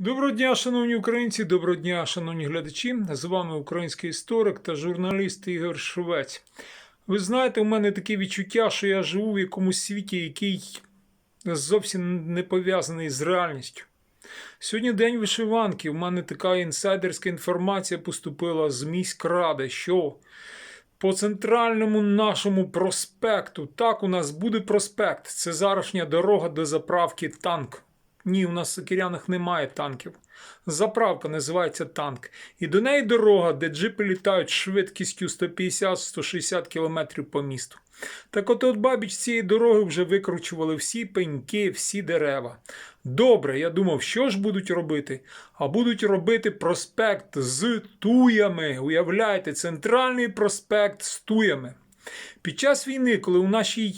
Доброго дня, шановні українці, доброго дня, шановні глядачі. З вами український історик та журналіст Ігор Швець. Ви знаєте, у мене таке відчуття, що я живу в якомусь світі, який зовсім не пов'язаний з реальністю. Сьогодні день вишиванки. У мене така інсайдерська інформація поступила з міськради, що по центральному нашому проспекту, так, у нас буде проспект. Це зарашня дорога до заправки танк. Ні, у нас в Сокирянах немає танків. Заправка називається танк. І до неї дорога, де джипи літають швидкістю 150-160 км по місту. Так от от бабіч цієї дороги вже викручували всі пеньки, всі дерева. Добре, я думав, що ж будуть робити? А будуть робити проспект з туями. Уявляєте, центральний проспект з туями. Під час війни, коли у нашій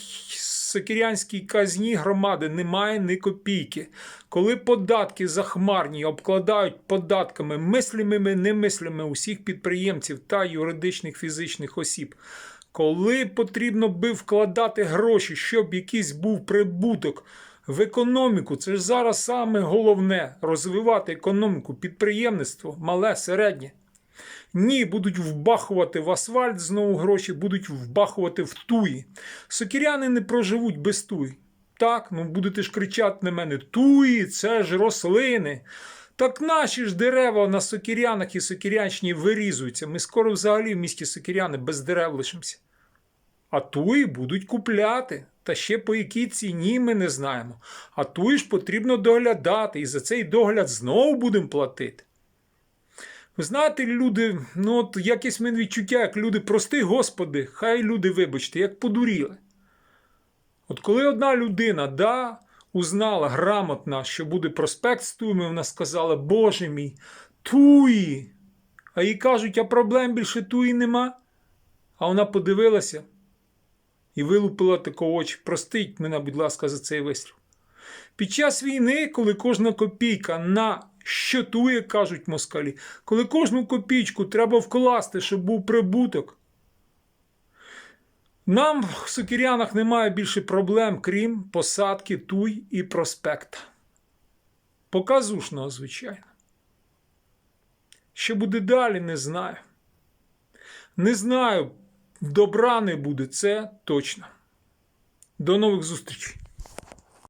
сокирянській казні громади немає ні копійки, коли податки захмарні обкладають податками мислимими, немислими усіх підприємців та юридичних фізичних осіб, коли потрібно би вкладати гроші, щоб якийсь був прибуток в економіку, це ж зараз саме головне розвивати економіку, підприємництво, мале, середнє. Ні, будуть вбахувати в асфальт знову гроші, будуть вбахувати в туї. Сокіряни не проживуть без туї. Так, ну будете ж кричати на мене: туї, це ж рослини. Так наші ж дерева на сокірянах і сокірянщині вирізуються. Ми скоро взагалі в місті Сокіряни без дерев лишимося. А туї будуть купляти. Та ще по якій ціні ми не знаємо. А туї ж потрібно доглядати, і за цей догляд знову будемо платити. Знаєте, люди, ну от якесь мене відчуття, як люди, прости Господи, хай люди, вибачте, як подуріли. От коли одна людина, да, узнала грамотно, що буде проспект з туями, вона сказала, Боже мій, туї. А їй кажуть, а проблем більше туї нема. А вона подивилася і вилупила тако очі. Простіть мене, будь ласка, за цей вистріл. Під час війни, коли кожна копійка на щотує, кажуть москалі, коли кожну копійку треба вкласти, щоб був прибуток. Нам в Сокірянах немає більше проблем, крім посадки туй і проспекта. Показушного, звичайно. Що буде далі, не знаю. Не знаю, добра не буде, це точно. До нових зустрічей.